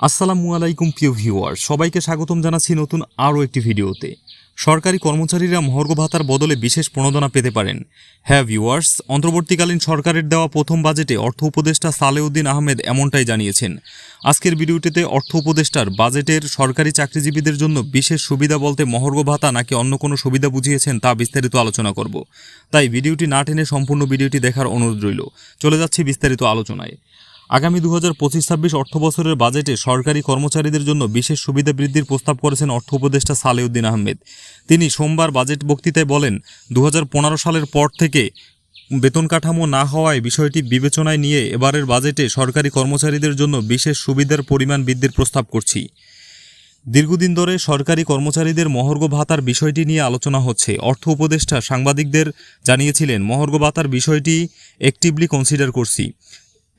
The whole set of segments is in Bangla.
আসসালামু আলাইকুম, প্রিয় ভিউয়ার সবাইকে স্বাগতম জানাচ্ছি নতুন আরও একটি ভিডিওতে। সরকারি কর্মচারীরা মহর্ঘ ভাতার বদলে বিশেষ প্রণোদনা পেতে পারেন। হ্যাঁ ভিউয়ার্স, অন্তর্বর্তীকালীন সরকারের দেওয়া প্রথম বাজেটে অর্থ উপদেষ্টা সালেউদ্দিন আহমেদ এমনটাই জানিয়েছেন। আজকের ভিডিওটিতে অর্থ উপদেষ্টার বাজেটের সরকারি চাকরিজীবীদের জন্য বিশেষ সুবিধা বলতে মহর্ঘ ভাতা নাকি অন্য কোনো সুবিধা বুঝিয়েছেন তা বিস্তারিত আলোচনা করব। তাই ভিডিওটি না টেনে সম্পূর্ণ ভিডিওটি দেখার অনুরোধ রইল। চলে যাচ্ছি বিস্তারিত আলোচনায়। আগামী দু হাজার পঁচিশ ছাব্বিশ অর্থ বছরের বাজেটে সরকারি কর্মচারীদের জন্য বিশেষ সুবিধা বৃদ্ধির প্রস্তাব করেছেন অর্থ উপদেষ্টা সালেউদ্দিন আহমেদ। তিনি সোমবার বাজেট বক্তৃতায় বলেন দু হাজার পনেরো সালের পর থেকে বেতন কাঠামো না হওয়ায় বিষয়টি বিবেচনায় নিয়ে এবারের বাজেটে সরকারি কর্মচারীদের জন্য বিশেষ সুবিধার পরিমাণ বৃদ্ধির প্রস্তাব করছি। দীর্ঘদিন ধরে সরকারি কর্মচারীদের মহর্ঘ ভাতার বিষয়টি নিয়ে আলোচনা হচ্ছে। অর্থ উপদেষ্টা সাংবাদিকদের জানিয়েছিলেন, মহর্ঘ ভাতার বিষয়টি অ্যাক্টিভলি কনসিডার করছি।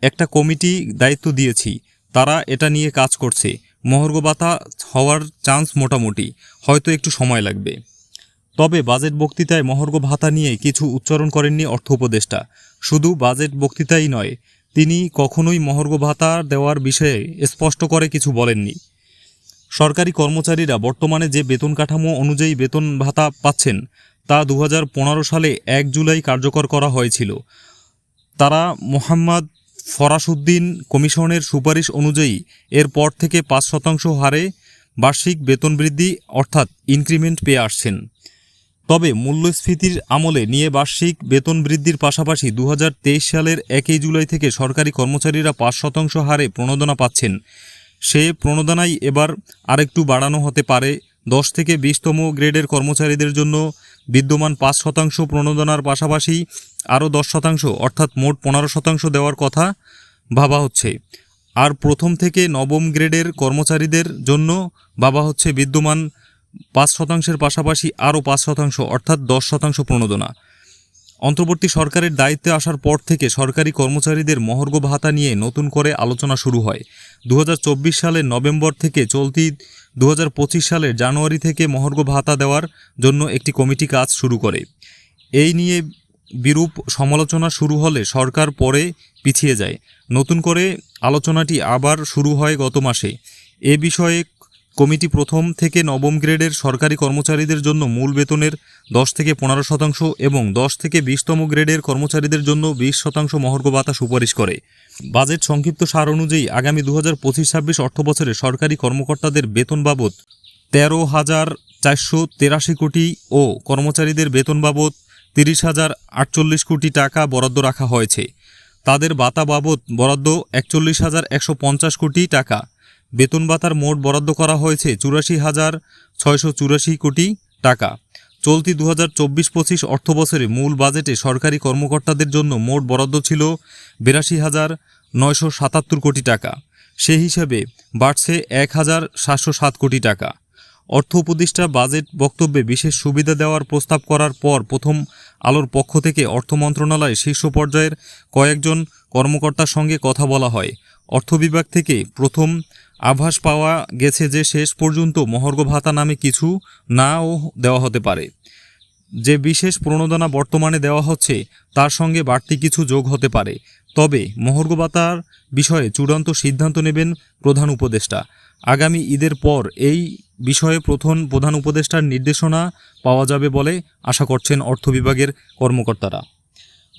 একটা কমিটি দায়িত্ব দিয়েছি। তারা এটা নিয়ে কাজ করছে। মহর্ঘ ভাতা হওয়ার চান্স মোটামুটি। হয়তো একটু সময় লাগবে। তবে বাজেট বক্তৃতায় মহর্গ ভাতা নিয়ে কিছু উচ্চারণ করেননি অর্থ উপদেষ্টা। শুধু বাজেট বক্তৃতাই নয়, তিনি কখনোই মহর্ঘ ভাতা দেওয়ার বিষয়ে স্পষ্ট করে কিছু বলেননি। সরকারি কর্মচারীরা বর্তমানে যে বেতন কাঠামো অনুযায়ী বেতন ভাতা পাচ্ছেন, তা দু হাজার পনেরো সালে এক জুলাই কার্যকর করা হয়েছিল। তারা মোহাম্মদ ফরাসুদ্দিন কমিশনের সুপারিশ অনুযায়ী এরপর থেকে পাঁচ শতাংশ হারে বার্ষিক বেতন বৃদ্ধি অর্থাৎ ইনক্রিমেন্ট পেয়ে আসছেন। তবে মূল্যস্ফীতির আমলে নিয়ে বার্ষিক বেতন বৃদ্ধির পাশাপাশি দু হাজার তেইশ সালের একই জুলাই থেকে সরকারি কর্মচারীরা পাঁচ শতাংশ হারে প্রণোদনা পাচ্ছেন। সে প্রণোদনাই এবার আরেকটু বাড়ানো হতে পারে। দশ থেকে বিশতম গ্রেডের কর্মচারীদের জন্য বিদ্যমান পাঁচ শতাংশ প্রণোদনার পাশাপাশি আরও দশ শতাংশ, অর্থাৎ মোট পনেরো শতাংশ দেওয়ার কথা ভাবা হচ্ছে। আর প্রথম থেকে নবম গ্রেডের কর্মচারীদের জন্য ভাবা হচ্ছে বিদ্যমান পাঁচ শতাংশের পাশাপাশি আরও পাঁচ শতাংশ, অর্থাৎ দশ শতাংশ প্রণোদনা। অন্তর্বর্তী সরকারের দায়িত্বে আসার পর থেকে সরকারি কর্মচারীদের মহর্ঘ ভাতা নিয়ে নতুন করে আলোচনা শুরু হয়। দু হাজার চব্বিশ সালের নভেম্বর থেকে চলতি দু হাজার পঁচিশ সালের জানুয়ারি থেকে মহর্ঘ ভাতা দেওয়ার জন্য একটি কমিটি কাজ শুরু করে। এই নিয়ে বিরূপ সমালোচনা শুরু হলে সরকার পরে পিছিয়ে যায়। নতুন করে আলোচনাটি আবার শুরু হয় গত মাসে। এ বিষয়ে কমিটি প্রথম থেকে নবম গ্রেডের সরকারি কর্মচারীদের জন্য মূল বেতনের দশ থেকে পনেরো শতাংশ এবং দশ থেকে বিশতম গ্রেডের কর্মচারীদের জন্য বিশ শতাংশ মহর্ঘ ভাতা সুপারিশ করে। বাজেট সংক্ষিপ্ত সার অনুযায়ী আগামী দু হাজার পঁচিশ ছাব্বিশ অর্থ বছরে সরকারি কর্মকর্তাদের বেতন বাবদ তেরো হাজার চারশো তেরাশি কোটি ও কর্মচারীদের বেতন বাবদ তিরিশ হাজার আটচল্লিশ কোটি টাকা বরাদ্দ রাখা হয়েছে। তাদের বাতা বাবদ বরাদ্দ একচল্লিশ হাজার একশো পঞ্চাশ কোটি টাকা। বেতন ভাতার মোট বরাদ্দ করা হয়েছে চুরাশি হাজার ছয়শো চুরাশি কোটি টাকা। চলতি দু হাজার চব্বিশ পঁচিশ অর্থবছরে মূল বাজেটে সরকারি কর্মকর্তাদের জন্য মোট বরাদ্দ ছিল বিরাশি হাজার নয়শো সাতাত্তর কোটি টাকা। সে হিসাবে বাড়ছে এক হাজার সাতশো সাত কোটি টাকা। অর্থ উপদেষ্টা বাজেট বক্তব্যে বিশেষ সুবিধা দেওয়ার প্রস্তাব করার পর প্রথম আলোর পক্ষ থেকে অর্থ মন্ত্রণালয় শীর্ষ পর্যায়ের কয়েকজন কর্মকর্তার সঙ্গে কথা বলা হয়। অর্থ বিভাগ থেকে প্রথম আভাস পাওয়া গেছে যে শেষ পর্যন্ত মহর্ঘ ভাতা নামে কিছু নাও দেওয়া হতে পারে। যে বিশেষ প্রণোদনা বর্তমানে দেওয়া হচ্ছে, তার সঙ্গে বাড়তি কিছু যোগ হতে পারে। তবে মহর্ঘ ভাতার বিষয়ে চূড়ান্ত সিদ্ধান্ত নেবেন প্রধান উপদেষ্টা। আগামী ঈদের পর এই বিষয়ে প্রথম প্রধান উপদেষ্টার নির্দেশনা পাওয়া যাবে বলে আশা করছেন অর্থ বিভাগের কর্মকর্তারা।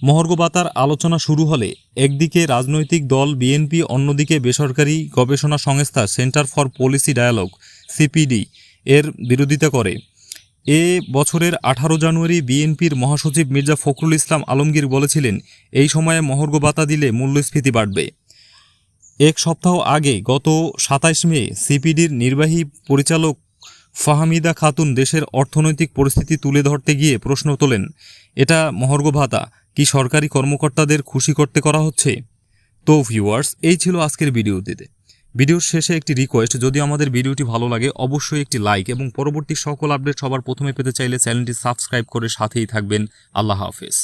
মহর্ঘ ভাতার আলোচনা শুরু হলে একদিকে রাজনৈতিক দল বিএনপি, অন্যদিকে বেসরকারি গবেষণা সংস্থা Centre for Policy Dialogue CPD এর বিরোধিতা করে। এ বছরের আঠারো জানুয়ারি বিএনপির মহাসচিব মির্জা ফখরুল ইসলাম আলমগীর বলেছিলেন, এই সময়ে মহর্ঘ ভাতা দিলে মূল্যস্ফীতি বাড়বে। এক সপ্তাহ আগে গত সাতাইশ মে সিপিডির নির্বাহী পরিচালক ফাহামিদা খাতুন দেশের অর্থনৈতিক পরিস্থিতি তুলে ধরতে গিয়ে প্রশ্ন তোলেন, এটা মহর্ঘ ভাতা, কি সরকারি কর্মকর্তাদের খুশি করতে করা হচ্ছে? তো ভিউয়ার্স, এই ছিল আজকের ভিডিওটিতে ভিডিওর শেষে একটি রিকোয়েস্ট, যদি আমাদের ভিডিওটি ভালো লাগে, অবশ্যই একটি লাইক এবং পরবর্তী সকল আপডেট সবার প্রথমে পেতে চাইলে চ্যানেলটি সাবস্ক্রাইব করে সাথেই থাকবেন। আল্লাহ হাফেজ।